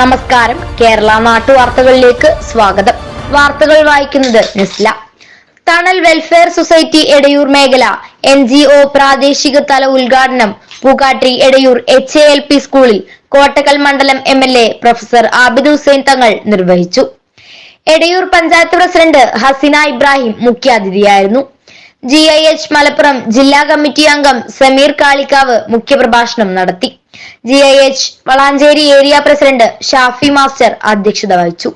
നമസ്കാരം. കേരള നാട്ടു വാർത്തകളിലേക്ക് സ്വാഗതം. വാർത്തകൾ വായിക്കുന്നത് നിസ്ല. തണൽ വെൽഫെയർ സൊസൈറ്റി എടയൂർ മേഖല. എൻ ജി ഒ പ്രാദേശിക തല ഉദ്ഘാടനം. Pookkatti Edayur H A L P സ്കൂളിൽ കോട്ടക്കൽ മണ്ഡലം M L A professor Abid Hussain Thangal നിർവഹിച്ചു. എടയൂർ പഞ്ചായത്ത് പ്രസിഡന്റ് ഹസിന ഇബ്രാഹിം മുഖ്യാതിഥിയായിരുന്നു. ജി ഐ എച്ച് മലപ്പുറം ജില്ലാ കമ്മിറ്റി അംഗം സമീർ കാളിക്കാവ് മുഖ്യപ്രഭാഷണം നടത്തി. G I H Valanchery area president Shafi master അധ്യക്ഷത വഹിച്ചു.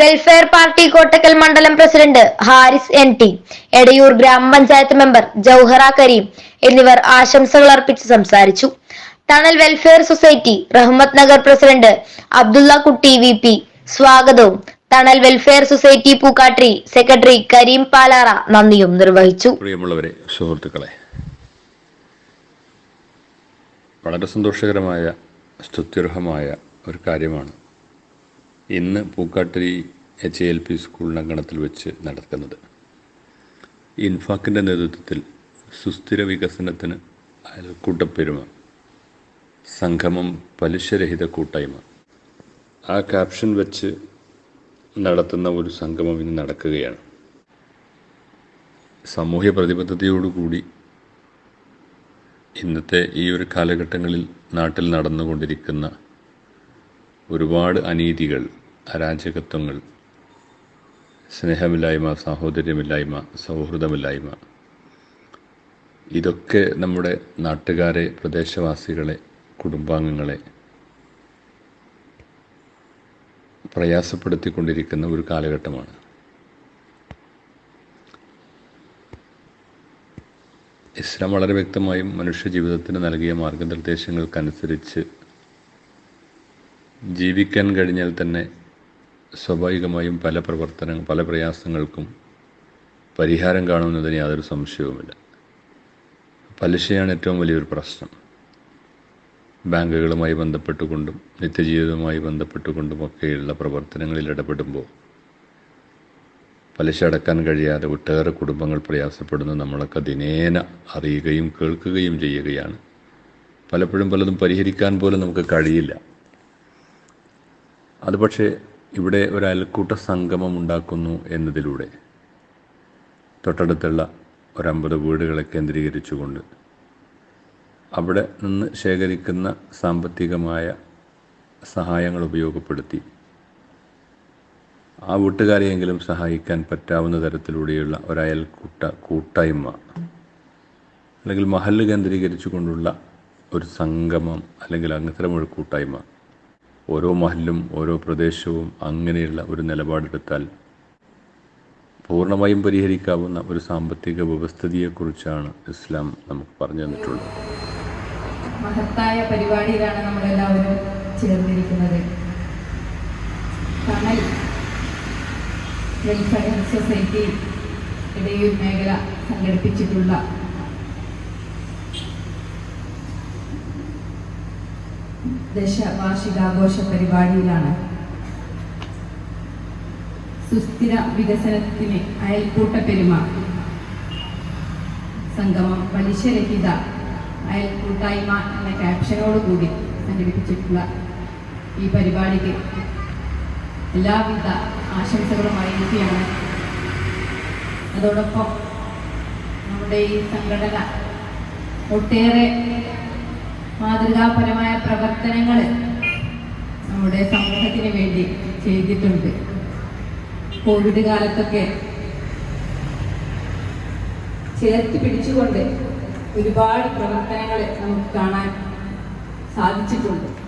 വെൽഫെയർ പാർട്ടി കോട്ടക്കൽ മണ്ഡലം president Haris N T Edayur ഗ്രാമപഞ്ചായത്ത് മെമ്പർ ജൌഹറ കരീം എന്നിവർ ആശംസകൾ അർപ്പിച്ച് സംസാരിച്ചു. Thanal welfare society Rahmath Nagar president Abdulla Kutty V P സ്വാഗതവും Thanal welfare society Pookkattiri secretary Kareem Palara നന്ദിയും നിർവഹിച്ചു. പ്രിയമുള്ളവരെ സുഹൃത്തുക്കളെ വളരെ സന്തോഷകരമായ സ്തുത്യർഹമായ ഒരു കാര്യമാണ് ഇന്ന് പൂക്കാട്ടിരി എച്ച് എൽ പി സ്കൂളിനങ്കണത്തിൽ വെച്ച് നടക്കുന്നത്. ഇൻഫാക്കിന്റെ നേതൃത്വത്തിൽ സുസ്ഥിര വികസനത്തിന് അയൽക്കൂട്ടപ്പെരുമ സംഗമം പലിശരഹിത കൂട്ടായ്മ. ആ ക്യാപ്ഷൻ വെച്ച് നടത്തുന്ന ഒരു സംഗമം ഇന്ന് നടക്കുകയാണ്. സാമൂഹ്യ പ്രതിബദ്ധതയോടുകൂടി ഇന്നത്തെ ഈ ഒരു കാലഘട്ടങ്ങളിൽ നാട്ടിൽ നടന്നുകൊണ്ടിരിക്കുന്ന ഒരുപാട് അനീതികൾ അരാജകത്വങ്ങൾ സ്നേഹമില്ലായ്മ സാഹോദര്യമില്ലായ്മ സൗഹൃദമില്ലായ്മ ഇതൊക്കെ നമ്മുടെ നാട്ടുകാരെ പ്രദേശവാസികളെ കുടുംബാംഗങ്ങളെ പ്രയാസപ്പെടുത്തിക്കൊണ്ടിരിക്കുന്ന ഒരു കാലഘട്ടമാണ്. ഇസ്ലാം വളരെ വ്യക്തമായും മനുഷ്യ ജീവിതത്തിന് നൽകിയ മാർഗനിർദ്ദേശങ്ങൾക്കനുസരിച്ച് ജീവിക്കാൻ കഴിഞ്ഞാൽ തന്നെ സ്വാഭാവികമായും പല പ്രവർത്തന പല പ്രയാസങ്ങൾക്കും പരിഹാരം കാണുന്നതിന് യാതൊരു സംശയവുമില്ല. പലിശയാണ് ഏറ്റവും വലിയൊരു പ്രശ്നം. ബാങ്കുകളുമായി ബന്ധപ്പെട്ടുകൊണ്ടും നിത്യജീവിതവുമായി ബന്ധപ്പെട്ടുകൊണ്ടുമൊക്കെയുള്ള പ്രവർത്തനങ്ങളിൽ ഇടപെടുമ്പോൾ പലിശ അടക്കാൻ കഴിയാതെ ഒട്ടേറെ കുടുംബങ്ങൾ പ്രയാസപ്പെടുന്നു. നമ്മളൊക്കെ ദിനേന അറിയുകയും കേൾക്കുകയും ചെയ്യുകയാണ്. പലപ്പോഴും പലതും പരിഹരിക്കാൻ പോലും നമുക്ക് കഴിയില്ല. അത് പക്ഷേ ഇവിടെ ഒരു അയൽക്കൂട്ട സംഗമം ഉണ്ടാക്കുന്നു എന്നതിലൂടെ തൊട്ടടുത്തുള്ള ഒരമ്പത് വീടുകളെ കേന്ദ്രീകരിച്ചുകൊണ്ട് അവിടെ നിന്ന് ശേഖരിക്കുന്ന സാമ്പത്തികമായ സഹായങ്ങൾ ഉപയോഗപ്പെടുത്തി. ആ വീട്ടുകാരെയെങ്കിലും സഹായിക്കാൻ പറ്റാവുന്ന തരത്തിലൂടെയുള്ള ഒരയൽക്കൂട്ട കൂട്ടായ്മ അല്ലെങ്കിൽ മഹല്ല് കേന്ദ്രീകരിച്ചുകൊണ്ടുള്ള ഒരു സംഗമം അല്ലെങ്കിൽ അങ്ങനത്തരമൊരു കൂട്ടായ്മ. ഓരോ മഹലും ഓരോ പ്രദേശവും അങ്ങനെയുള്ള ഒരു നിലപാടെടുത്താൽ പൂർണമായും പരിഹരിക്കാവുന്ന ഒരു സാമ്പത്തിക വ്യവസ്ഥിതിയെക്കുറിച്ചാണ് ഇസ്ലാം നമുക്ക് പറഞ്ഞു തന്നിട്ടുള്ളത്. മഹത്തായ പരിപാടിയിലാണ് നമ്മളെല്ലാവരും ചേർന്നിരിക്കുന്നത്. കണൽ വെൽഫെയർ സൊസൈറ്റി ഇടയൂർ മേഖല സംഘടിപ്പിച്ചിട്ടുള്ള ദശവാർഷികാഘോഷ പരിപാടിയിലാണ് സുസ്ഥിര വികസനത്തിന് അയൽക്കൂട്ട പെരുമ സംഗമം പലിശരഹിത അയൽക്കൂട്ടായ്മ എന്ന ക്യാപ്ഷനോടുകൂടി സംഘടിപ്പിച്ചിട്ടുള്ള ഈ പരിപാടിക്ക് എല്ലാവിധ ആശംസകളും അറിയിക്കുകയാണ്. അതോടൊപ്പം നമ്മുടെ ഈ സംഘടന ഒട്ടേറെ മാതൃകാപരമായ പ്രവർത്തനങ്ങൾ നമ്മുടെ സമൂഹത്തിന് വേണ്ടി ചെയ്തിട്ടുണ്ട്. കോവിഡ് കാലത്തൊക്കെ ചേർത്ത് പിടിച്ചുകൊണ്ട് ഒരുപാട് പ്രവർത്തനങ്ങൾ നമുക്ക് കാണാൻ സാധിച്ചിട്ടുണ്ട്.